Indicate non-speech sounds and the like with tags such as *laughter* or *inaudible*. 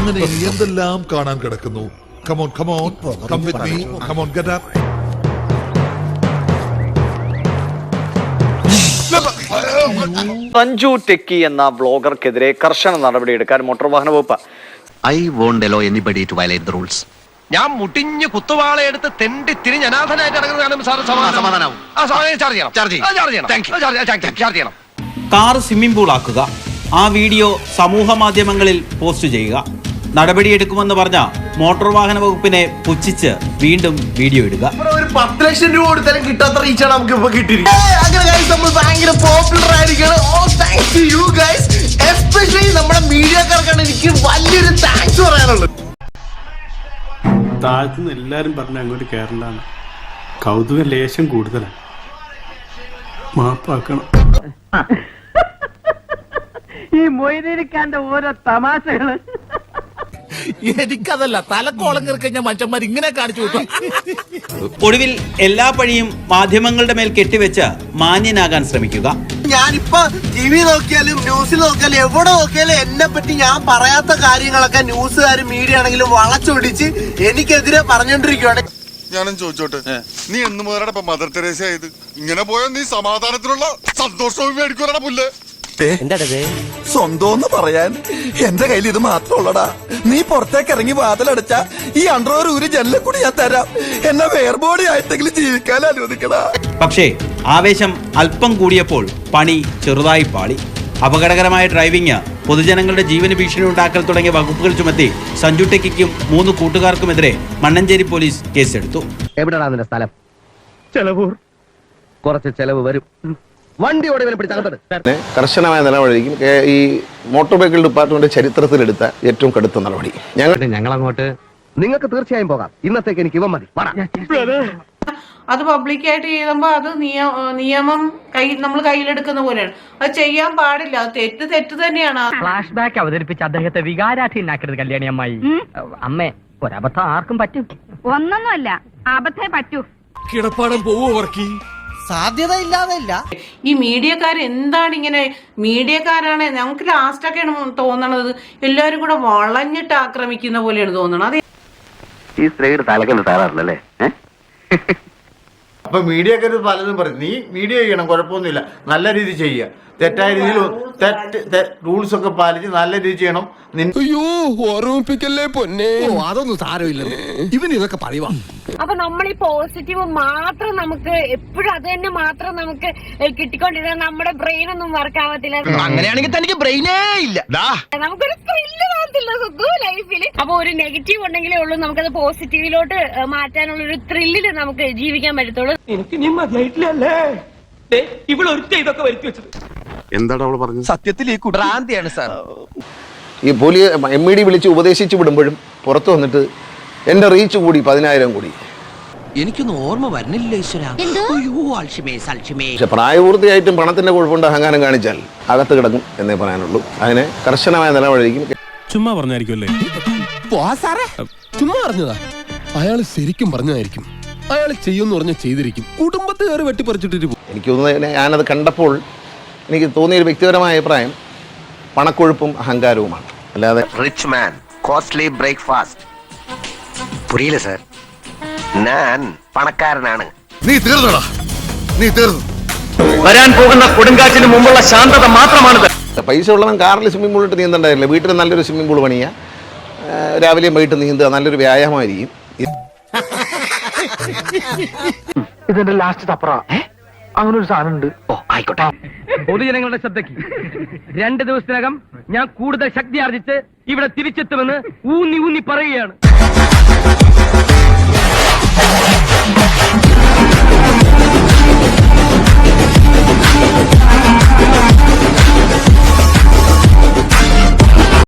അങ്ങനെ എന്തെല്ലാം കാണാൻ കിടക്കുന്നു? Come on come on come with me come on get up Sanju Techie എന്ന ബ്ലോഗർക്കെതിരെ കർശന നടപടിയെടുക്കാൻ മോട്ടോർ വാഹന വകുപ്പ്. I won't allow anybody to violate the rules ഞാൻ മുട്ടിഞ്ഞ് കുത്തുവാളയെടുത്ത് തെണ്ടി തിരിഞ്ഞ് അനാഥനായിട്ട് ഇറങ്ങുന്നതാണ് സാർ സമാധാനം ആ സാറേ ചാർജ് ചെയ്യണം. ചാർജ് ചെയ്യ്. ആ, ചാർജ് ചെയ്യണം. Thank you. ആ, ചാർജ് ചാർജ് ചാർജ് ചെയ്യണം. കാർ സ്വിമ്മിംഗ് പൂൾ ആക്കുക ആ വീഡിയോ സമൂഹ മാധ്യമങ്ങളിൽ പോസ്റ്റ് ചെയ്യുക. നടപടിയെടുക്കുമെന്ന് പറഞ്ഞ മോട്ടോർ വാഹന വകുപ്പിനെ പുച്ഛിച്ച് വീണ്ടും വീഡിയോ ഇടുക. ഒരു പത്ത് ലക്ഷം രൂപ കൊടുത്താലും കിട്ടാത്ത റീച്ചാണ് നമുക്ക് ഇപ്പൊ കിട്ടിയിരിക്കുന്നത്. അങ്ങനെ ഗൈസ് നമ്മൾ ഭയങ്കര പോപ്പുലർ ആയിരിക്കണം ഓ thanks to you guys especially നമ്മുടെ മീഡിയക്കാർക്കാണ് എനിക്ക് വലിയൊരു താങ്ക്സ് പറയാനുള്ളത്. താഴത്തുനിന്ന് എല്ലാരും പറഞ്ഞ അങ്ങോട്ട് കേരളാണ് കൗതുക ലേശം കൂടുതലാണ്. മാപ്പാക്കണം. *laughs* ഈ മൊയ്തിരിക്കാന്റെ ഓരോ തമാശകൾ. എനിക്കതല്ല. തലക്കോളം കയറി കഴിഞ്ഞാൽ മനുഷ്യന്മാർ ഇങ്ങനെ കാണിച്ചു വിട്ടു ഒടുവിൽ എല്ലാ പഴിയും മാധ്യമങ്ങളുടെ മേൽ കെട്ടിവെച്ച് മാന്യനാകാൻ ശ്രമിക്കുക. ഞാനിപ്പോ ടി വി നോക്കിയാലും ന്യൂസിൽ നോക്കിയാലും എവിടെ നോക്കിയാലും എന്നെ പറ്റി ഞാൻ പറയാത്ത കാര്യങ്ങളൊക്കെ ന്യൂസുകാരും മീഡിയ ആണെങ്കിലും വളച്ചൊടിച്ച് എനിക്കെതിരെ പറഞ്ഞോണ്ടിരിക്കുവാണ്. ഞാനും ചോദിച്ചോട്ടെ നീ എന്ന് മുതലാണ് ഇപ്പൊ മദർ തെരേസ ആയത് ഇങ്ങനെ പോയാൽ നീ സമാധാനത്തിലുള്ള സന്തോഷവും മേടിക്കൂടാ പുല്ല്. സ്വന്തം പറയാൻ. എന്റെ കയ്യിൽ ഇത് മാത്രമുള്ളടാ. നീ പുറത്തേക്ക് ഇറങ്ങി വാതിലടച്ച ഈ അണ്ടർവർ ഒരു ജനലിൽ കൂടി ഞാൻ തരാം. എന്നെ വേർബോഡി ആയിട്ടെങ്കിലും ജീവിക്കാൻ അനുവദിക്കടാ. പക്ഷേ ആവേശം അല്പം കൂടിയപ്പോൾ പണി ചെറുതായി പാളി. അപകടകരമായ ഡ്രൈവിംഗ് പൊതുജനങ്ങളുടെ ജീവന് ഭീഷണി ഉണ്ടാക്കൽ തുടങ്ങിയ വകുപ്പുകൾ ചുമത്തി സഞ്ജു ടെക്കിക്കും മൂന്ന് കൂട്ടുകാർക്കുമെതിരെ മണ്ണഞ്ചേരി പോലീസ് കേസെടുത്തു. എവിടെയാണ് സ്ഥലം? ചെലവൂർ. കുറച്ച് ചെലവ് വരും. വണ്ടി ഓടി പിടിച്ചകത്തത് കർശനമായ നിലപാടായിരിക്കും ഈ മോട്ടോർ വെഹിക്കിൾ ഡിപ്പാർട്ട്മെന്റ് ചരിത്രത്തിലെടുത്ത ഏറ്റവും കടുത്ത നടപടി. ഞങ്ങൾ ഞങ്ങൾ അങ്ങോട്ട് നിങ്ങൾക്ക് തീർച്ചയായും പോകാം. ഇന്നത്തേക്ക് എനിക്ക് ഇവ മതി. അത്. പബ്ലിക്കായിട്ട് ചെയ്യുമ്പോൾ അത് നിയ നിയമം കൈ നമ്മൾ കയ്യിലെടുക്കുന്ന പോലെയാണ്. അത് ചെയ്യാൻ പാടില്ല. അത് തെറ്റ് തെറ്റ് തന്നെയാണ്. ഫ്ലാഷ് ബാക്ക് അവതരിപ്പിച്ച് അദ്ദേഹത്തെ വികാരാധീനാക്കരുത് കല്യാണി അമ്മായി. അമ്മേ ഒരബദ്ധം ആർക്കും പറ്റും. ഒന്നൊന്നുമല്ല. അബദ്ധേ പറ്റൂ. കിടപ്പാടം പോവോ വർക്കി സാധ്യത ഇല്ലാതെ ഇല്ല ഈ മീഡിയക്കാർ എന്താണ് ഇങ്ങനെ മീഡിയക്കാരാണ് ഞങ്ങൾക്ക് ലാസ്റ്റൊക്കെയാണ് തോന്നണത്. എല്ലാവരും കൂടെ വളഞ്ഞിട്ട് ആക്രമിക്കുന്ന പോലെയാണ് തോന്നണത്. അത് ഈ സ്ത്രീയുടെ തലക്കല്ല താറാറില്ലല്ലേ അപ്പൊ മീഡിയക്കാർ പലതും പറയും. നീ മീഡിയ ചെയ്യണം കുഴപ്പമൊന്നുമില്ല. നല്ല രീതി ചെയ്യുക. തെറ്റായ രീതിയിൽ തെറ്റ് റൂൾസ് ഒക്കെ പാലിച്ച് നല്ല രീതി ചെയ്യണം. അയ്യോ ഓർമ്മിപ്പിക്കല്ലേ പൊന്നെ? അതൊന്നും സാരമില്ല ഇവൻ ഇതൊക്കെ പറയുവാ അപ്പൊ നമ്മൾ ഈ പോസിറ്റീവ് മാത്രം നമുക്ക് എപ്പോഴും അത് തന്നെ മാത്രം നമുക്ക് കിട്ടിക്കൊണ്ടിരുന്ന നമ്മുടെ ബ്രെയിൻ ഒന്നും വർക്ക് ആവത്തില്ല. അങ്ങനെയാണെങ്കിൽ തനിക്ക് ബ്രെയിനേ ഇല്ല. നമുക്കൊരു ത്രില്ല് കാണത്തില്ല സുഖു ലൈഫിൽ അപ്പൊ ഒരു നെഗറ്റീവ് ഉണ്ടെങ്കിലേ ഉള്ളൂ നമുക്കത് പോസിറ്റീവിലോട്ട് മാറ്റാനുള്ള ഒരു ത്രില്ലിൽ നമുക്ക് ജീവിക്കാൻ പറ്റത്തുള്ളൂ. എന്താണ് അവൾ പറഞ്ഞത്? സത്യത്തിൽ ഈ ഭ്രാന്തിയാണ് സാർ. ഈ പോലീ എം ഇ ഡി വിളിച്ച് ഉപദേശിച്ചു വിടുമ്പോഴും പുറത്തു വന്നിട്ട് എന്റെ റീച്ച് കൂടി പതിനായിരം കൂടി. എനിക്കൊന്നും ഓർമ്മ വരുന്നില്ല പക്ഷെ പ്രായപൂർത്തിയായിട്ടും പണത്തിന്റെ കുഴപ്പമുണ്ട് അഹങ്കാരം കാണിച്ചാൽ അകത്ത് കിടക്കും എന്നേ പറയാനുള്ളൂ. അതിനെ കർശനമായ നിലപാടായിരിക്കും. ചുമ്മാ പറഞ്ഞായിരിക്കുമല്ലേ ചുമ്മാ പറഞ്ഞതാ? അയാൾ ശരിക്കും പറഞ്ഞതായിരിക്കും. അയാൾ ചെയ്യുമെന്ന് പറഞ്ഞ ചെയ്തിരിക്കും. കുടുംബത്തെ കയറി വെട്ടിപ്പറിച്ചിട്ടിട്ട് പോകും എനിക്ക് തോന്നുന്നത് ഞാനത് കണ്ടപ്പോൾ എനിക്ക് തോന്നിയ ഒരു വ്യക്തിപരമായ അഭിപ്രായം പണക്കൊഴുപ്പും അഹങ്കാരവുമാണ്. അല്ലാതെ റിച്ച് മാൻ കോസ്റ്റ്ലി ബ്രേക്ക്ഫാസ്റ്റ് പുരിയില്ല സർ ഞാൻ പണക്കാരനാണ്. നീ തീർന്നടാ. നീ തീർന്നു. വരാൻ പോകുന്ന കൊടുങ്കാറ്റിന് മുമ്പുള്ള ശാന്തത മാത്രമാണിത്. പൈസ ഉള്ളവൻ കാറിൽ സ്വിമ്മിംഗ് പൂൾ ഇട്ട് നീന്തണ്ടായില്ല വീട്ടിൽ നല്ലൊരു സ്വിമ്മിംഗ് പൂൾ പണിയ. രാവിലെയും വൈകിട്ട് നീന്തുക നല്ലൊരു വ്യായാമമായിരിക്കും. ഇതിന്റെ ലാസ്റ്റ് തപ്പറ. അങ്ങനെ ഒരു സാധനം ഉണ്ട് ഓ. ആയിക്കോട്ടെ. പൊതുജനങ്ങളുടെ ശ്രദ്ധയ്ക്ക്. രണ്ട് ദിവസത്തിനകം ഞാൻ കൂടുതൽ ശക്തി ആർജിച്ച് ഇവിടെ തിരിച്ചെത്തുമെന്ന് ഊന്നി ഊന്നി പറയുകയാണ്.